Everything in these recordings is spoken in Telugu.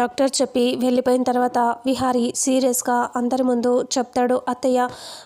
డాక్టర్ చెప్పి వెళ్ళిపోయిన తర్వాత విహారి సీరియస్గా అందరి ముందు చెప్తాడు అత్తయ్య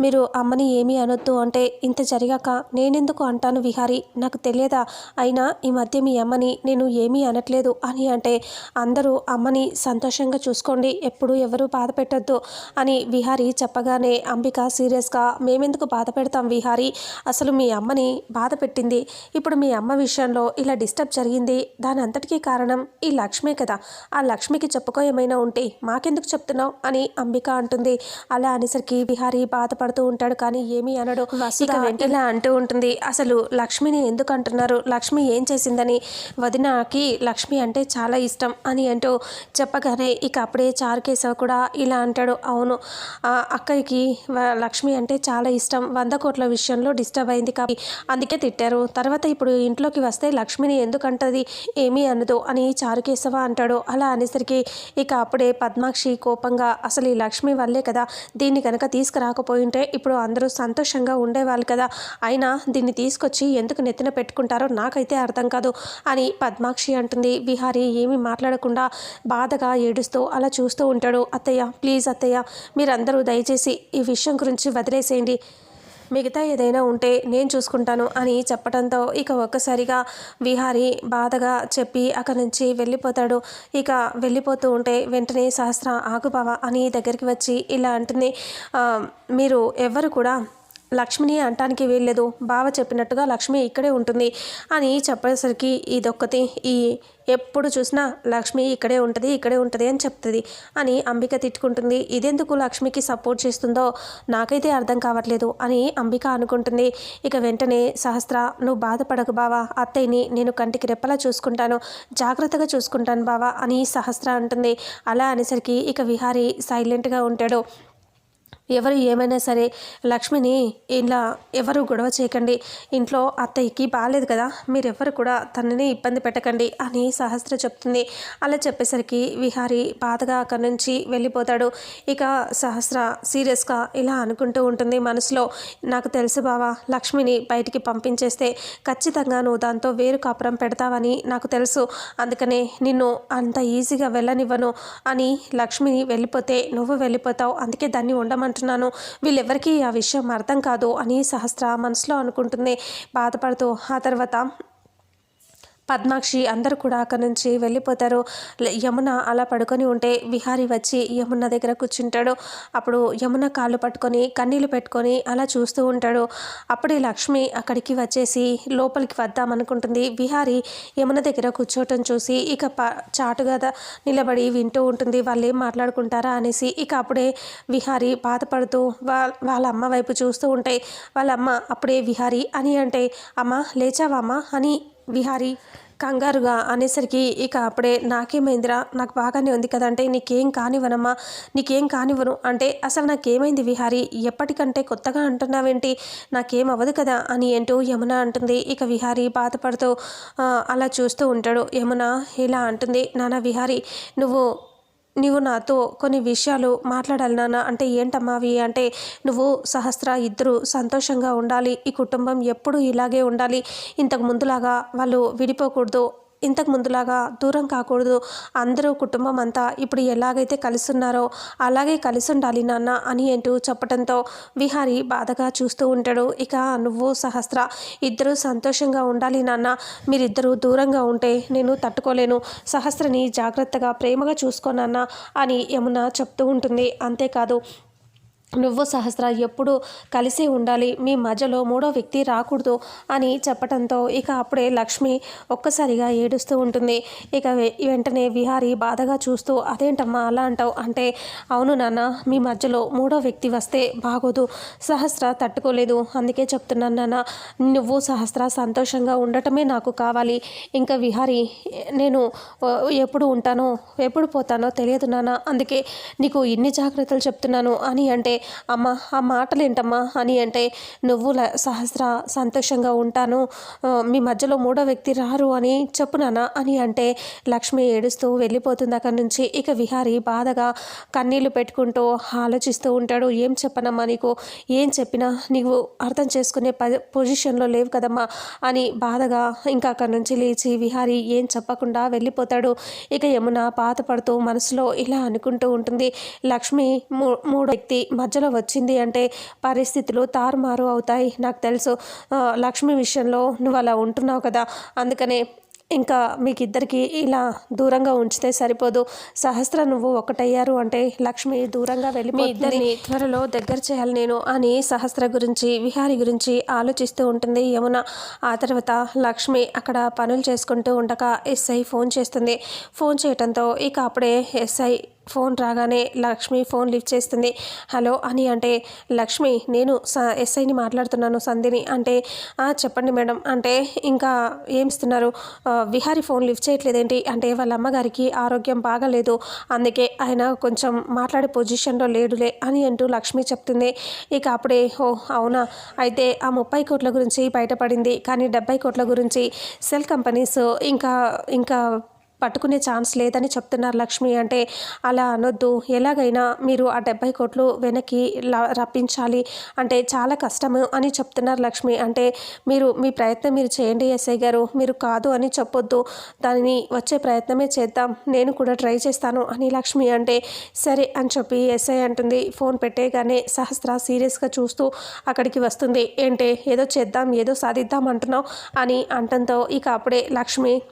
మీరు అమ్మని ఏమీ అనొద్దు అంటే ఇంత జరిగాక నేనెందుకు అంటాను విహారి? నాకు తెలియదా? అయినా ఈ మధ్య మీ అమ్మని నేను ఏమీ అనట్లేదు అని అంటే అందరూ అమ్మని సంతోషంగా చూసుకోండి ఎప్పుడు ఎవరు బాధ పెట్టద్దు అని విహారి చెప్పగానే అంబిక సీరియస్గా మేమెందుకు బాధ పెడతాం విహారి? అసలు మీ అమ్మని బాధ పెట్టింది. ఇప్పుడు మీ అమ్మ విషయంలో ఇలా డిస్టర్బ్ జరిగింది. దాని అంతటికీ కారణం ఈ లక్ష్మే కదా. ఆ లక్ష్మి లక్ష్మికి చెప్పుకో ఏమైనా ఉంటే మాకెందుకు చెప్తున్నావు అని అంబిక అంటుంది. అలా అనేసరికి విహారీ బాధపడుతూ ఉంటాడు కానీ ఏమీ అనడు. ఇక వెంట ఇలా అంటూ ఉంటుంది. అసలు లక్ష్మిని ఎందుకు అంటున్నారు? లక్ష్మి ఏం చేసిందని వదినకి లక్ష్మి అంటే చాలా ఇష్టం అని అంటూ చెప్పగానే ఇక అప్పుడే చారుకేశవ్ కూడా ఇలా అంటాడు. అవును వ- లక్ష్మి అంటే చాలా ఇష్టం. వంద కోట్ల విషయంలో డిస్టర్బ్ అయింది కాబట్టి అందుకే తిట్టారు. తర్వాత ఇప్పుడు ఇంట్లోకి వస్తే లక్ష్మిని ఎందుకంటది ఏమీ అనదు అని చారుకేశవ అంటాడు. అలా అనేసరికి ఇక అప్పుడే పద్మాక్షి కోపంగా అసలు ఈ లక్ష్మి వల్లే కదా దీన్ని కనుక తీసుకురాకపోయింటే ఇప్పుడు అందరూ సంతోషంగా ఉండేవాళ్ళు కదా. అయినా దీన్ని తీసుకొచ్చి ఎందుకు నెత్తిన పెట్టుకుంటారో నాకైతే అర్థం కాదు అని పద్మాక్షి అంటుంది. విహారి ఏమీ మాట్లాడకుండా బాధగా ఏడుస్తూ అలా చూస్తూ ఉంటాడు. అత్తయ్య ప్లీజ్ అత్తయ్య మీరందరూ దయచేసి ఈ విషయం గురించి వదిలేసేయండి. మిగతా ఏదైనా ఉంటే నేను చూసుకుంటాను అని చెప్పడంతో ఇక ఒక్కసారిగా విహారి బాధగా చెప్పి అక్కడి నుంచి వెళ్ళిపోతాడు. ఇక వెళ్ళిపోతూ ఉంటే వెంటనే సహస్ర ఆగుబావ అని దగ్గరికి వచ్చి ఇలా అంటుంది మీరు ఎవ్వరు కూడా లక్ష్మిని అంటానికి వీల్లేదు. బావ చెప్పినట్టుగా లక్ష్మి ఇక్కడే ఉంటుంది అని చెప్పేసరికి ఇదొక్కటి. ఈ ఎప్పుడు చూసినా లక్ష్మి ఇక్కడే ఉంటుంది ఇక్కడే ఉంటుంది అని చెప్తుంది అని అంబిక తిట్టుకుంటుంది. ఇదెందుకు లక్ష్మికి సపోర్ట్ చేస్తుందో నాకైతే అర్థం కావట్లేదు అని అంబిక అనుకుంటుంది. ఇక వెంటనే సహస్ర నువ్వు బాధపడకు బావా అత్తయ్యని నేను కంటికి రెప్పలా చూసుకుంటాను జాగ్రత్తగా చూసుకుంటాను బావా అని సహస్ర అంటుంది. అలా అనేసరికి ఇక విహారి సైలెంట్గా ఉంటాడు. ఎవరు ఏమైనా సరే లక్ష్మిని ఇలా ఎవరు గొడవ చేయకండి. ఇంట్లో అత్తయ్యకి బాగాలేదు కదా మీరెవరు కూడా తనని ఇబ్బంది పెట్టకండి అని సహస్ర చెప్తుంది. అలా చెప్పేసరికి విహారి బాధగా అక్కడి నుంచి వెళ్ళిపోతాడు. ఇక సహస్ర సీరియస్గా ఇలా అనుకుంటూ ఉంటుంది మనసులో. నాకు తెలుసు బావా లక్ష్మిని బయటికి పంపించేస్తే ఖచ్చితంగా నువ్వు దాంతో వేరు కాపురం పెడతావని నాకు తెలుసు. అందుకనే నిన్ను అంత ఈజీగా వెళ్ళనివ్వను అని లక్ష్మిని వెళ్ళిపోతే నువ్వు వెళ్ళిపోతావు. అందుకే దాన్ని అనుకుంటున్నాను. వీళ్ళెవరికీ ఆ విషయం అర్థం కాదు అని సహస్ర మనసులో అనుకుంటుంది. బాధపడుతూ ఆ తర్వాత పద్మాక్షి అందరూ కూడా అక్కడి నుంచి వెళ్ళిపోతారు. యమున అలా పడుకొని ఉంటే విహారి వచ్చి యమున దగ్గర కూర్చుంటాడు. అప్పుడు యమున కాళ్ళు పట్టుకొని కన్నీళ్ళు పెట్టుకొని అలా చూస్తూ ఉంటాడు. అప్పుడే లక్ష్మి అక్కడికి వచ్చేసి లోపలికి వద్దామనుకుంటుంది విహారి యమున దగ్గర కూర్చోవటం చూసి ఇక ప చాటుగా నిలబడి వింటూ ఉంటుంది. వాళ్ళు ఏం మాట్లాడుకుంటారా అనేసి ఇక అప్పుడే విహారి బాధపడుతూ వా వాళ్ళ అమ్మ వైపు చూస్తూ ఉంటే వాళ్ళ అమ్మ అప్పుడే విహారి అని అంటే అమ్మ లేచావా అమ్మ? అని విహారి కంగారుగా అనేసరికి ఇక అప్పుడే నాకేమైందిరా? నాకు బాగానే ఉంది కదంటే నీకేం కానివ్వనమ్మా నీకేం కానివ్వను అంటే అసలు నాకేమైంది విహారి? ఎప్పటికంటే కొత్తగా అంటున్నావేంటి? నాకేం అవ్వదు కదా? అని ఏంటో యమున అంటుంది. ఇక విహారి బాధపడుతూ అలా చూస్తూ ఉంటాడు. యమున ఇలా అంటుంది నానా విహారి నువ్వు నీవు నాతో కొన్ని విషయాలు మాట్లాడాలి నాన్న. అంటే ఏంటమ్మా అవి? అంటే నువ్వు సహస్ర ఇద్దరు సంతోషంగా ఉండాలి. ఈ కుటుంబం ఎప్పుడు ఇలాగే ఉండాలి. ఇంతకు ముందులాగా వాళ్ళు విడిపోకూడదు. ఇంతకు ముందులాగా దూరం కాకూడదు. అందరూ కుటుంబం అంతా ఇప్పుడు ఎలాగైతే కలుసున్నారో అలాగే కలిసి ఉండాలి నాన్న అని అంటూ చెప్పడంతో విహారి బాధగా చూస్తూ ఉంటాడు. ఇక నువ్వు సహస్ర ఇద్దరూ సంతోషంగా ఉండాలి నాన్న. మీరిద్దరూ దూరంగా ఉంటే నేను తట్టుకోలేను. సహస్రని జాగ్రత్తగా ప్రేమగా చూసుకోనన్నా అని యమున చెప్తూ ఉంటుంది. అంతేకాదు నువ్వు సహస్ర ఎప్పుడు కలిసి ఉండాలి మీ మధ్యలో మూడో వ్యక్తి రాకూడదు అని చెప్పడంతో ఇక అప్పుడే లక్ష్మి ఒక్కసారిగా ఏడుస్తూ ఉంటుంది. ఇక వెంటనే విహారి బాధగా చూస్తూ అదేంటమ్మా అలా అంటావు? అంటే అవును నాన్న మీ మధ్యలో మూడో వ్యక్తి వస్తే బాగోదు సహస్ర తట్టుకోలేదు అందుకే చెప్తున్నాను నాన్న నువ్వు సహస్ర సంతోషంగా ఉండటమే నాకు కావాలి. ఇంకా విహారి నేను ఎప్పుడు ఉంటానో ఎప్పుడు పోతానో తెలియదు నాన్న అందుకే నీకు ఇన్ని జాగ్రత్తలు చెప్తున్నాను అని అంటే అమ్మ ఆ మాటలు ఏంటమ్మా అని అంటే నువ్వు ల- సహస్ర సంతోషంగా ఉంటాను. మీ మధ్యలో మూడో వ్యక్తి రారు అని చెప్పు నాన్న అని అంటే లక్ష్మి ఏడుస్తూ వెళ్ళిపోతుంది అక్కడి నుంచి. ఇక విహారి బాధగా కన్నీళ్ళు పెట్టుకుంటూ ఆలోచిస్తూ ఉంటాడు. ఏం చెప్పనమ్మా నీకు? ఏం చెప్పినా నీవు అర్థం చేసుకునే ప పొజిషన్లో లేవు కదమ్మా అని బాధగా ఇంకా అక్కడి నుంచి లేచి విహారి ఏం చెప్పకుండా వెళ్ళిపోతాడు. ఇక యమున బాధపడుతూ మనసులో ఇలా అనుకుంటూ ఉంటుంది. లక్ష్మి మూ మూడో వ్యక్తి మధ్యలో వచ్చింది అంటే పరిస్థితులు తారుమారు అవుతాయి. నాకు తెలుసు లక్ష్మి విషయంలో నువ్వు అలా ఉంటున్నావు కదా. అందుకనే ఇంకా మీకు ఇద్దరికి ఇలా దూరంగా ఉంచితే సరిపోదు. సహస్ర నువ్వు ఒకటయ్యారు అంటే లక్ష్మి దూరంగా వెళ్ళి మీ ఇద్దరిని త్వరలో దగ్గర చేయాలి నేను అని సహస్ర గురించి విహారి గురించి ఆలోచిస్తూ ఉంటుంది. యమున ఆ తర్వాత లక్ష్మి అక్కడ పనులు చేసుకుంటూ ఉండగా ఎస్ఐ ఫోన్ చేస్తుంది. ఫోన్ చేయడంతో ఇక అప్పుడే ఎస్ఐ ఫోన్ రాగానే లక్ష్మి ఫోన్ లిఫ్ట్ చేస్తుంది. హలో అని అంటే లక్ష్మి నేను స ఎస్ఐని మాట్లాడుతున్నాను సంధిని. అంటే చెప్పండి మేడం. అంటే ఇంకా ఏం ఇస్తున్నారు విహారీ ఫోన్ లిఫ్ట్ చేయట్లేదేంటి? అంటే వాళ్ళ అమ్మగారికి ఆరోగ్యం బాగలేదు. అందుకే ఆయన కొంచెం మాట్లాడే పొజిషన్లో లేడులే అని అంటూ లక్ష్మి చెప్తుంది. ఇక అప్పుడే ఓ అవునా? అయితే ఆ ముప్పై కోట్ల గురించి బయటపడింది. కానీ డెబ్బై కోట్ల గురించి సెల్ కంపెనీస్ ఇంకా ఇంకా పట్టుకునే ఛాన్స్ లేదని చెప్తున్నారు లక్ష్మి. అంటే అలా అనొద్దు. ఎలాగైనా మీరు ఆ డెబ్బై కోట్లు వెనక్కి ల- రప్పించాలి. అంటే చాలా కష్టము అని చెప్తున్నారు లక్ష్మి. అంటే మీరు మీ ప్రయత్నం మీరు చేయండి ఎస్ఐ గారు. మీరు కాదు అని చెప్పొద్దు. దానిని వచ్చే ప్రయత్నమే చేద్దాం. నేను కూడా ట్రై చేస్తాను అని లక్ష్మి అంటే సరే అని చెప్పి ఎస్ఐ అంటుంది. ఫోన్ పెట్టేగానే సహస్ర సీరియస్గా చూస్తూ అక్కడికి వస్తుంది. ఏంటే ఏదో చేద్దాం ఏదో సాధిద్దాం అంటున్నావు అని అంటంతో ఇక అప్పుడే లక్ష్మి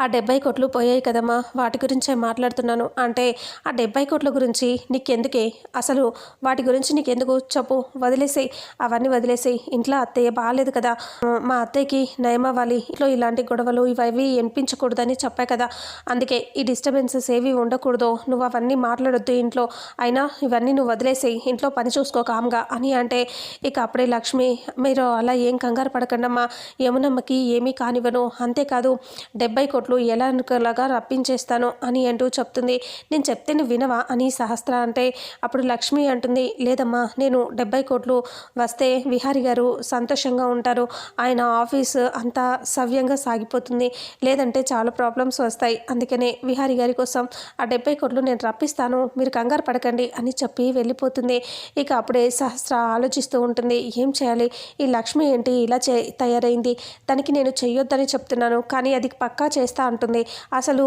ఆ డెబ్బై కోట్లు పోయాయి కదమ్మా వాటి గురించే మాట్లాడుతున్నాను? అంటే ఆ డెబ్బై కోట్ల గురించి నీకెందుకే? అసలు వాటి గురించి నీకెందుకు చెప్పు? వదిలేసేయి. అవన్నీ వదిలేసేయి. ఇంట్లో అత్తయ్య బాగాలేదు కదా. మా అత్తయ్యకి నయం అవ్వాలి. ఇంట్లో ఇలాంటి గొడవలు ఇవి వినిపించకూడదని చెప్పాయి కదా. అందుకే ఈ డిస్టర్బెన్సెస్ ఏవి ఉండకూడదు. నువ్వు అవన్నీ మాట్లాడొద్దు ఇంట్లో. అయినా ఇవన్నీ నువ్వు వదిలేసేయి. ఇంట్లో పని చూసుకో కామ్గా. అని అంటే ఇక అప్పుడే లక్ష్మి మీరు అలా ఏం కంగారు పడకండమ్మా. యమునమ్మకి ఏమీ కానివ్వను. అంతేకాదు డెబ్బై కోట్లు ఎలాగా రప్పించేస్తాను అని అంటూ చెప్తుంది. నేను చెప్తే నువ్వు వినవా అని సహస్ర అంటే అప్పుడు లక్ష్మి అంటుంది లేదమ్మా నేను డెబ్బై కోట్లు వస్తే విహారి గారు సంతోషంగా ఉంటారు. ఆయన ఆఫీస్ అంతా సవ్యంగా సాగిపోతుంది. లేదంటే చాలా ప్రాబ్లమ్స్ వస్తాయి. అందుకనే విహారి గారి కోసం ఆ డెబ్బై కోట్లు నేను రప్పిస్తాను. మీరు కంగారు పడకండి అని చెప్పి వెళ్ళిపోతుంది. ఇక అప్పుడే సహస్ర ఆలోచిస్తూ ఉంటుంది ఏం చేయాలి? ఈ లక్ష్మి ఏంటి? ఇలా చే తయారైంది. దానికి నేను చెయ్యొద్దని చెప్తున్నాను కానీ అది పక్క పక్కా చేస్తా అంటుంది. అసలు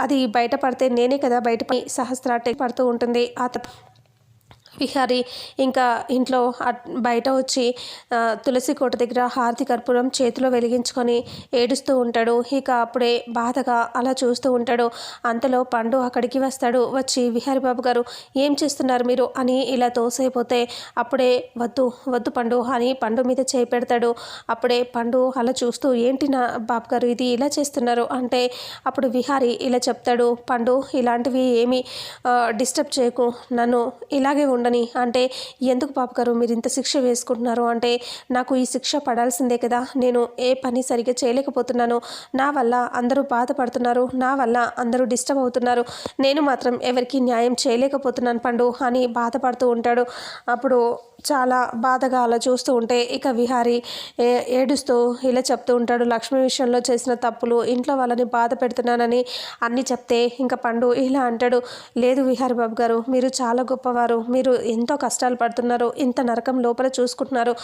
అది బయటపడితే నేనే కదా బయట సహస్ర పడుతూ ఉంటుంది. ఆ విహారి ఇంకా ఇంట్లో బయట వచ్చి తులసి కోట దగ్గర హారతి కర్పూరం చేతిలో వెలిగించుకొని ఏడుస్తూ ఉంటాడు. ఇక అప్పుడే బాధగా అలా చూస్తూ ఉంటాడు. అంతలో పండు అక్కడికి వస్తాడు. వచ్చి విహారి బాబు గారు ఏం చేస్తున్నారు మీరు? అని ఇలా తోసైపోతే అప్పుడే వద్దు వద్దు పండు అని పండు మీద చేయి పెడతాడు. అప్పుడే పండు అలా చూస్తూ ఏంటి నా బాబు గారు ఇది ఇలా చేస్తున్నారు? అంటే అప్పుడు విహారి ఇలా చెప్తాడు. పండు ఇలాంటివి ఏమీ డిస్టర్బ్ చేయకు. నన్ను ఇలాగే ఉండు. ఉండని. అంటే ఎందుకు పాపగారు మీరు ఇంత శిక్ష వేసుకుంటున్నారు? అంటే నాకు ఈ శిక్ష పడాల్సిందే కదా. నేను ఏ పని సరిగ్గా చేయలేకపోతున్నాను. నా వల్ల అందరూ బాధపడుతున్నారు. నా వల్ల అందరూ డిస్టర్బ్ అవుతున్నారు. నేను మాత్రం ఎవరికి న్యాయం చేయలేకపోతున్నాను పండు అని బాధపడుతూ ఉంటాడు. అప్పుడు చాలా బాధగా అలా చూస్తూ ఉంటే ఇక విహారి ఏ ఏడుస్తూ ఇలా చెప్తూ ఉంటాడు. లక్ష్మి విషయంలో చేసిన తప్పులు ఇంట్లో వాళ్ళని బాధ పెడుతున్నానని అన్నీ చెప్తే ఇంకా పండు ఇలా అంటాడు. లేదు విహారి బాబు గారు మీరు చాలా గొప్పవారు. మీరు ఎంతో కష్టాలు పడుతున్నారు ఇంత నరకం లోపల చూసుకుంటున్నారు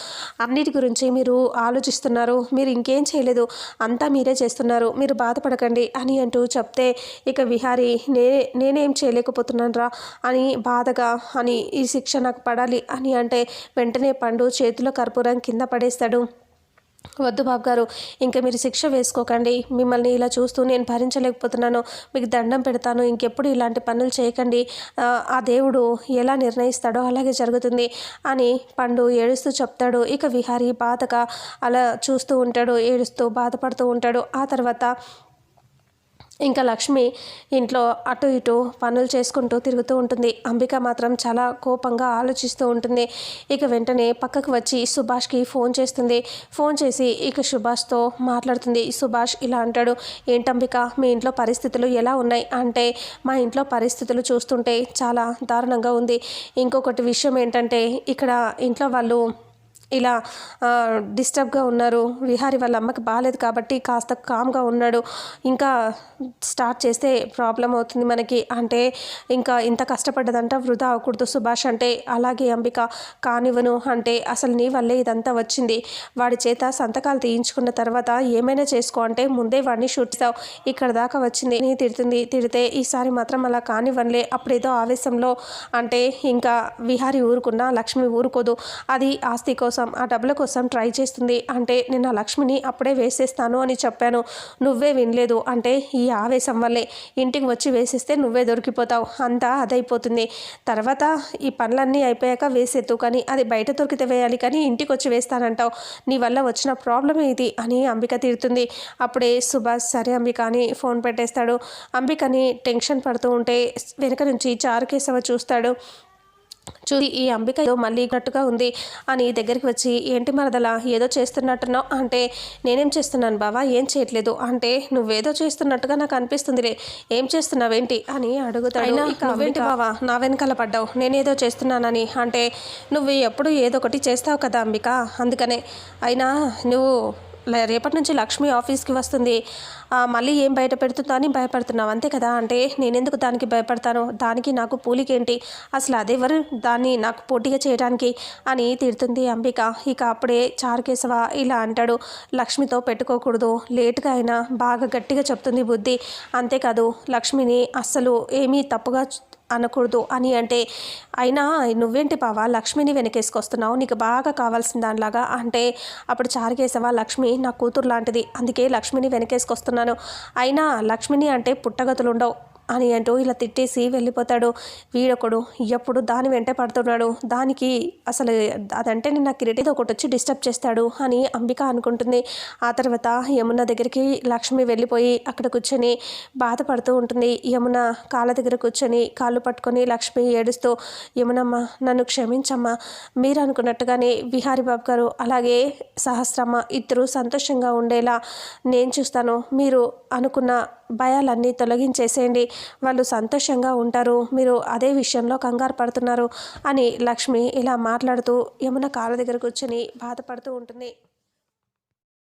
అన్నిటి గురించి మీరు ఆలోచిస్తున్నారు. మీరు ఇంకేం చేయలేదు. అంతా మీరే చేస్తున్నారు. మీరు బాధపడకండి అని అంటూ చెప్తే ఇక విహారి నే నేనేం చేయలేకపోతున్నాను రా అని బాధగా అని ఈ శిక్ష నాకు పడాలి అని అంటే వెంటనే పండు చేతిలో కర్పూరం కింద పడేస్తాడు. వద్దు బాబు గారు ఇంకా మీరు శిక్ష వేసుకోకండి. మిమ్మల్ని ఇలా చూస్తూ నేను భరించలేకపోతున్నాను. మీకు దండం పెడతాను. ఇంకెప్పుడు ఇలాంటి పనులు చేయకండి. ఆ, దేవుడు ఎలా నిర్ణయిస్తాడో అలాగే జరుగుతుంది అని పండు ఏడుస్తూ చెప్తాడు. ఇక విహారీ బాధగా అలా చూస్తూ ఉంటాడు ఏడుస్తూ బాధపడుతూ ఉంటాడు. ఆ తర్వాత ఇంకా లక్ష్మి ఇంట్లో అటు ఇటు పనులు చేసుకుంటూ తిరుగుతూ ఉంటుంది. అంబిక మాత్రం చాలా కోపంగా ఆలోచిస్తూ ఉంటుంది. ఇక వెంటనే పక్కకు వచ్చి సుభాష్కి ఫోన్ చేస్తుంది. ఫోన్ చేసి ఇక సుభాష్తో మాట్లాడుతుంది. సుభాష్ ఇలా అంటాడు ఏంటంబిక మీ ఇంట్లో పరిస్థితులు ఎలా ఉన్నాయి? అంటే మా ఇంట్లో పరిస్థితులు చూస్తుంటే చాలా దారుణంగా ఉంది. ఇంకొకటి విషయం ఏంటంటే ఇక్కడ ఇంట్లో వాళ్ళు ఇలా డిస్టర్బ్గా ఉన్నారు. విహారి వాళ్ళ అమ్మకి బాగాలేదు కాబట్టి కాస్త కామ్గా ఉన్నాడు. ఇంకా స్టార్ట్ చేస్తే ప్రాబ్లం అవుతుంది మనకి. అంటే ఇంకా ఇంత కష్టపడ్డదంట వృధా అవ్వకూడదు సుభాష్ అంటే అలాగే అంబిక కానివ్వను అంటే అసలు నీ వల్లే ఇదంతా వచ్చింది. వాడి చేత సంతకాలు తీయించుకున్న తర్వాత ఏమైనా చేసుకో అంటే ముందే వాడిని షూట్ చేస్తావు ఇక్కడ దాకా వచ్చింది. నీ తిడుతుంది తిడితే ఈసారి మాత్రం అలా కానివ్వనులే. అప్పుడేదో ఆవేశంలో అంటే ఇంకా విహారి ఊరుకున్నా లక్ష్మి ఊరుకోదు. అది ఆస్తి కోసం కోసం ఆ డబ్బుల కోసం ట్రై చేస్తుంది. అంటే నేను ఆ లక్ష్మిని అప్పుడే వేసేస్తాను అని చెప్పాను. నువ్వే వినలేదు. అంటే ఈ ఆవేశం వల్లే. ఇంటికి వచ్చి వేసేస్తే నువ్వే దొరికిపోతావు. అంతా అదైపోతుంది. తర్వాత ఈ పనులన్నీ అయిపోయాక వేసేద్దు. కానీ అది బయట దొరికితే వేయాలి. కానీ ఇంటికి వచ్చి వేస్తానంటావు. నీ వల్ల వచ్చిన ప్రాబ్లం ఇది అని అంబిక తీరుతుంది అప్పుడే సుభాష్ సరే అంబిక అని ఫోన్ పెట్టేస్తాడు. అంబికని టెన్షన్ పడుతూ ఉంటే వెనక నుంచి చారుకేశవ చూస్తాడు. చూసి ఈ అంబిక ఏదో మళ్ళీ గట్టుగా ఉంది అని దగ్గరికి వచ్చి ఏంటి మరదల ఏదో చేస్తున్నట్టున్నావు? అంటే నేనేం చేస్తున్నాను బావా ఏం చేయట్లేదు. అంటే నువ్వేదో చేస్తున్నట్టుగా నాకు అనిపిస్తుందిలే ఏం చేస్తున్నావేంటి? అని అడుగుతాడు. నువ్వేంటి బావా? నా వెనకాల పడ్డావు నేనేదో చేస్తున్నానని. అంటే నువ్వు ఎప్పుడు ఏదో ఒకటి చేస్తావు కదా అంబిక అందుకనే. అయినా నువ్వు రేపటి నుంచి లక్ష్మి ఆఫీస్కి వస్తుంది. మళ్ళీ ఏం బయట పెడుతుందో అని భయపడుతున్నావు. అంతే కదా? అంటే నేనెందుకు దానికి భయపడతాను? దానికి నాకు పూలికేంటి? అసలు అదెవరు? దాన్ని నాకు పోటీగా చేయడానికి అని తిడుతుంది అంబిక. ఇక అప్పుడే చారుకేశవ ఇలా అంటాడు. లక్ష్మితో పెట్టుకోకూడదు. లేటుగా అయినా బాగా గట్టిగా చెప్తుంది బుద్ధి. అంతేకాదు లక్ష్మిని అస్సలు ఏమీ తప్పుగా అనకూడదు అని అంటే అయినా నువ్వేంటి పావా లక్ష్మిని వెనకేసుకొస్తున్నావు. నీకు బాగా కావాల్సిన దానిలాగా. అంటే అప్పుడు చారికేసవా లక్ష్మి నా కూతురు లాంటిది. అందుకే లక్ష్మిని వెనకేసుకొస్తున్నాను. అయినా లక్ష్మిని అంటే పుట్టగతులు ఉండవు అని అంటూ ఇలా తిట్టేసి వెళ్ళిపోతాడు. వీడొకడు ఎప్పుడు దాని వెంట పడుతున్నాడు. దానికి అసలు అదంటే నేను నాకు కిరీటితో ఒకటి వచ్చి డిస్టర్బ్ చేస్తాడు అని అంబిక అనుకుంటుంది. ఆ తర్వాత యమున దగ్గరికి లక్ష్మి వెళ్ళిపోయి అక్కడ కూర్చొని బాధపడుతూ ఉంటుంది. యమున కాళ్ళ దగ్గర కూర్చొని కాళ్ళు పట్టుకొని లక్ష్మి ఏడుస్తూ యమునమ్మ నన్ను క్షమించమ్మా. మీరు అనుకున్నట్టుగానే విహారీ బాబు గారు అలాగే సహస్రమ్మ ఇద్దరు సంతోషంగా ఉండేలా నేను చూస్తాను. మీరు అనుకున్న భయాలన్నీ తొలగించేసేయండి. వాళ్ళు సంతోషంగా ఉంటారు. మీరు అదే విషయంలో కంగారు పడుతున్నారు అని లక్ష్మి ఇలా మాట్లాడుతూ యమున కాళ్ళ దగ్గర కూర్చొని బాధపడుతూ ఉంటుంది.